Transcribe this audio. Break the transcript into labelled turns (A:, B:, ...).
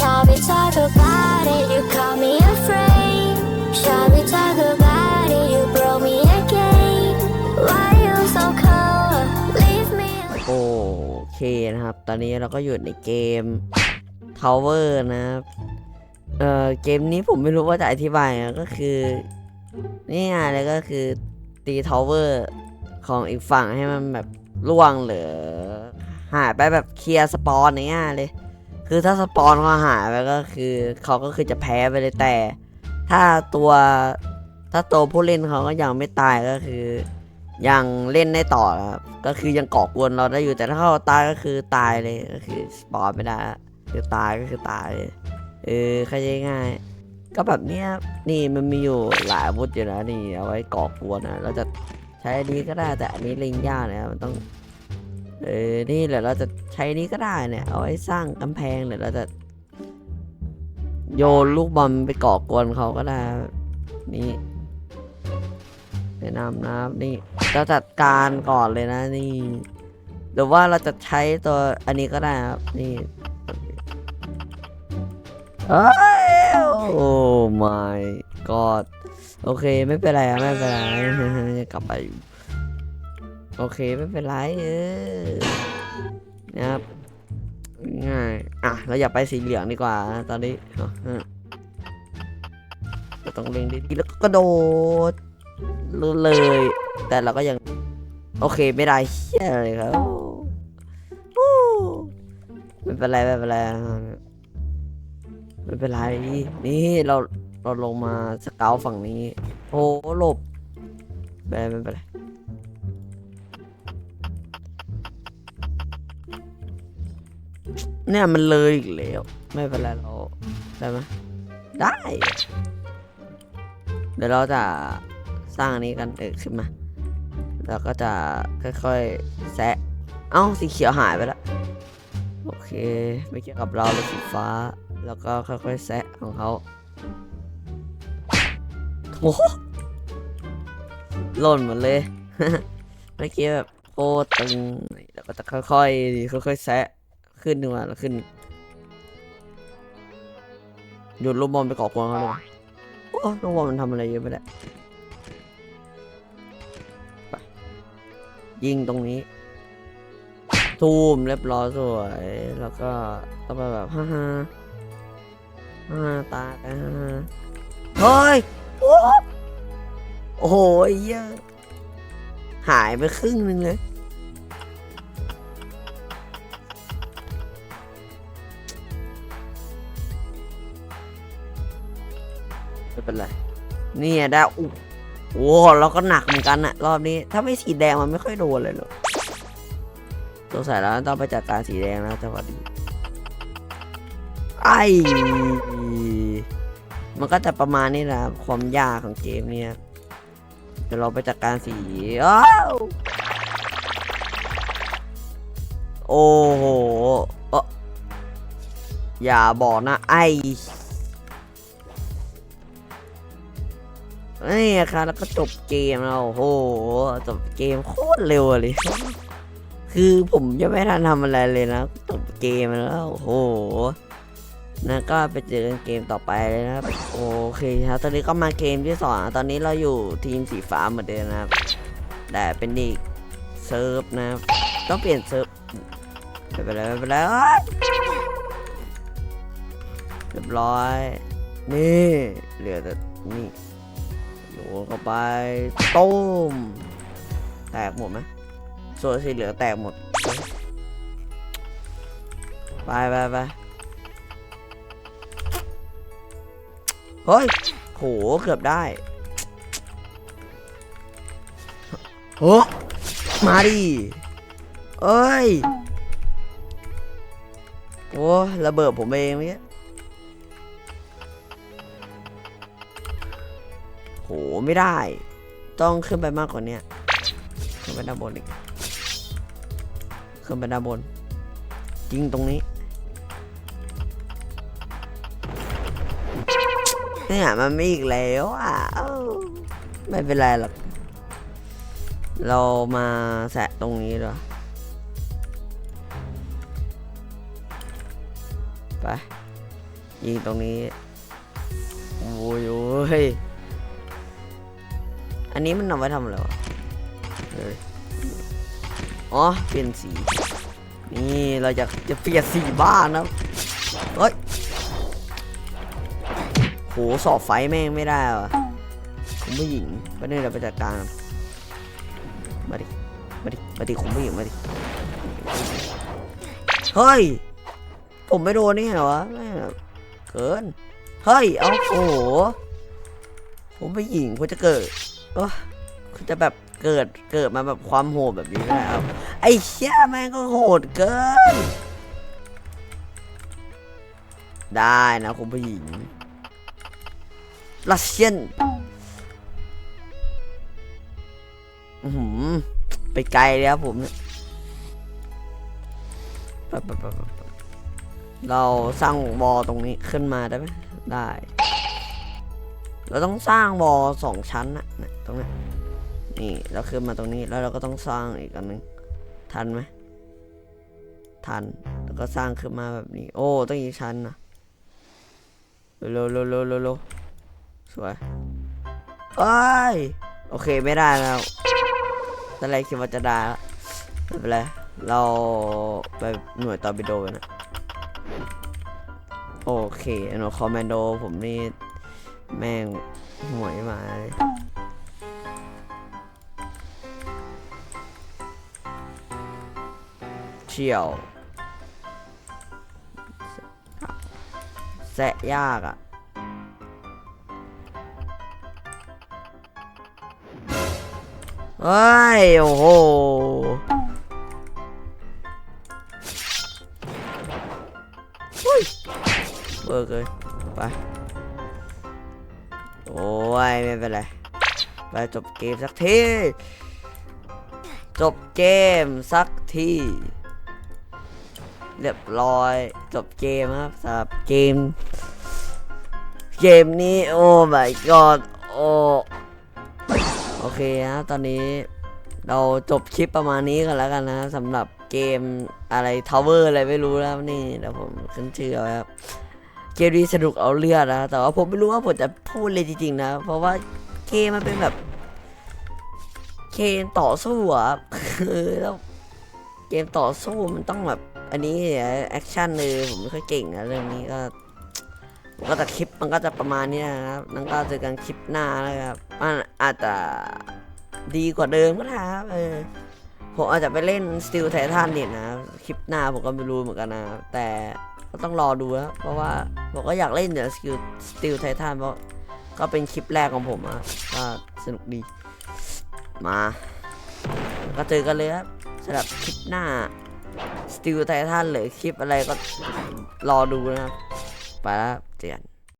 A: Shall we talk about it? You call me afraid. Shall we talk about it? You broke me again. Why you so cold? Leave me.
B: โอเคนะครับ ตอนนี้เราก็อยู่ในเกม Tower นะครับเอ่อเกมนี้ผมไม่รู้ว่าจะอธิบายก็คือนี่ไงเลยก็คือตีทาวเวอร์ของอีกฝั่งให้มันแบบล่วงหลือหายไปแบบเคลียร์สปอนง่ายเลย คือถ้าสปอนเขาหายไปก็คือเขาก็คือจะแพ้ไปเลยแต่ ถ้าตัวถ้าตัวผู้เล่นเขาก็ยังไม่ตายก็คือ ยังเล่นได้ต่อครับก็คือยังก่อกวนเราได้อยู่แต่ถ้าเขาตายก็คือตายเลยก็คือสปอนไม่ได้คือตายก็คือตายเลยเออเข้าใจง่ายก็แบบเนี้ยนี่มันมีอยู่หลายอาวุธอยู่นะนี่เอาไว้ก่อกวนนะเราจะใช้อันนี้ก็ได้แต่อันนี้เล็งยากนะมันต้อง เออนี่แหละเราจะใช้นี้ก็ได้เนี่ย เอาไว้สร้างกำแพงหรือเราจะ โยนลูกบอลไปก่อกวนเขาก็ได้ นี่แนะนำนะครับนี่เราจัดการก่อนเลยนะนี่หรือว่าเราจะใช้ตัวอันนี้ก็ได้ครับนี่เอ้โอ้ my god โอเคไม่เป็นไรไม่เป็นไรจะกลับไป โอเคไม่เป็นไรเออนะครับง่ายอะเราอยากไปสีเหลืองดีกว่า ตอนนี้อะอะเราต้องเล็งดีๆแล้วก็กระโดดเลย แต่เราก็ยัง โอเคไม่ได้เฮียเลยครับโอ้ไม่เป็นไรไม่เป็นไรไม่เป็นไรนี่เราเราลงมาสเกลฝั่งนี้ โอ้หลบไม่เป็นไร เนี่ยมันเลยอีกแล้ว ไม่เป็นไรเราได้ไหมได้ เดี๋ยวเราจะสร้างอันนี้กันเออขึ้นมา แล้วก็จะค่อยๆแซะเอ้าสีเขียวหายไปแล้วโอเคไม่เกี่ยวกับเราเลยสีฟ้า แล้วก็ค่อยๆแซะของเขาโอ้โหล่นหมดเลยเมื่อกี้แบบโคตรตึงแล้วก็จะค่อยๆค่อยๆแซะ ขึ้นหนึ่งมาแล้วขึ้นหยุดลูกบอลไปเกาะกวางเขาเลยโอ้ลูกบอลมันทำอะไรเยอะไปแล้วยิงตรงนี้ ทูมเรียบร้อยสวย แล้วก็ต้องไปแบบฮ่าฮ่าฮ่าตาฮ่าฮ่าเฮ้ย โอ้โหเหี้ยอะ หายไปครึ่งหนึงเลย เป็นไรนี่ไงได้อุโอ้เราก็หนักเหมือนกันอะรอบนี้ ถ้าไม่สีแดงมันไม่ค่อยโดนเลยหรอกสงสัยแล้วต้องไปจัดการสีแดงนะจังหวะนี้ไอมันก็จะประมาณนี้นะความยากของเกมเนี่ยเดี๋ยวเราไปจัดการสีอ้าวโอ้โหเอออย่าบอกนะไอ นี่ครับแล้วก็จบเกมแล้วโอ้โหจบเกมโคตรเร็วเลย คือผมยังไม่ทันทำอะไรเลยนะจบเกมแล้วโอ้โหนะก็ไปเจอกันเกมต่อไปเลยนะครับโอเคครับตอนนี้ก็มาเกมที่สองตอนนี้เราอยู่ทีมสีฟ้าเหมือนเดิมนะครับแต่เป็นอีกเซิร์ฟนะต้องเปลี่ยนเซิร์ฟไม่เป็นไรไม่เป็นไรเอ้ยเรียบร้อย นี่เหลือแต่นี่ โยนเข้าไปต้ม แตกหมดไหมส่วนสีเหลือแตกหมด ไปไปไปเฮ้ย โห เกือบได้โอ้มาดิเอ้ย โอ้ระเบิดผมเองเมื่อ ไม่ได้ ต้องขึ้นไปมากกว่านี้ขึ้นไปด้านบนอีกขึ้นไปด้านบนยิงตรงนี้เนี่ยมันไม่อีกแล้วอะไม่เป็นไรหรอกเรามาแสะตรงนี้ด้วยไปยิงตรงนี้โอ้ยโอ้ย อันนี้มันเอาไว้ทำอะไรวะอ๋อ เปลี่ยนสี นี่เราจะจะเปลี่ยนสีบ้านนะเฮ้ยโหสอบไฟแม่งไม่ได้วะคุณผู้หญิงก็เนี่ยเราไปจัดการมาดิ มาดิ มาดิคุณผู้หญิงมาดิ เฮ้ย ผมไม่โดนนี่เหรอวะแม่เกิน เฮ้ย เอาโอ้โหผมไปหญิงคุณจะเกิด โอ้คุณจะแบบเกิดเกิดมาแบบความโหดแบบนี้ไม่ได้เอาไอ้เชี่ยแม่งก็โหดเกิน ได้นะคุณผู้หญิงรัสเซียนอือหือไปไกลแล้วผมเนี่ยเราสร้างบอตรงนี้ขึ้นมาได้ไหมได้ เราต้องสร้างบอลสองชั้นนะตรงนี้นี่เราขึ้นมาตรงนี้แล้วเราก็ต้องสร้างอีกอันหนึงทันไหมทันแล้วก็สร้างขึ้นมาแบบนี้ โอ้ต้องอีกชั้นนะเร็วเร็วเร็วเร็วเร็วสวยเอ้ยโอเคไม่ได้แล้วตอนแรกคิดว่าจะได้แล้วไม่เป็นไรเราไปหน่วยตอร์ปิโดนะโอเคหน่วยคอมมานโดผมนี่ แม่งหวยมาเชี่ยวแสะยากอะ่ะเฮ้ย โอ้โหอุ้ยเบิกเลย ไป โอ้ยไม่เป็นไรไปจบเกมสักที จบเกมสักที เรียบร้อย จบเกมครับสำหรับเกม เกมนี้โอ้ my god โอ้โอเคนะตอนนี้เราจบคลิปประมาณนี้กันแล้วกันนะสำหรับเกมอะไรทาวเวอร์อะไรไม่รู้แล้วนี่เดี๋ยวผมขึ้นชื่อเอาไว้ครับ เกมนี้สนุกเอาเลือดนะ แต่ว่าผมไม่รู้ว่าผมจะพูดเลยจริงๆนะ เพราะว่าเกมมันเป็นแบบ เกมต่อสู้อะคือแล้วเกมต่อสู้มันต้องแบบ อันนี้แอคชั่นเลยผมไม่ค่อยเก่งนะเรื่องนี้ก็ผมก็แต่คลิปมันก็จะประมาณนี้นะครับนั่นก็เจอกันคลิปหน้านะครับมันอาจจะดีกว่าเดิมก็ได้ครับเออผมอาจจะไปเล่นสติลไททันเนี่ยนะครับคลิปหน้าผมก็ไม่รู้เหมือนกันนะ แต่ ก็ต้องรอดูนะเพราะว่าผมก็อยากเล่นเนี่ยสกิลสติลไททันเพราะก็เป็นคลิปแรกของผมอะก็สนุกดี มาก็เจอกันเลยครับสำหรับคลิปหน้าสติลไททันหรือคลิปอะไรก็รอดูนะครับ ไปแล้วเจอกัน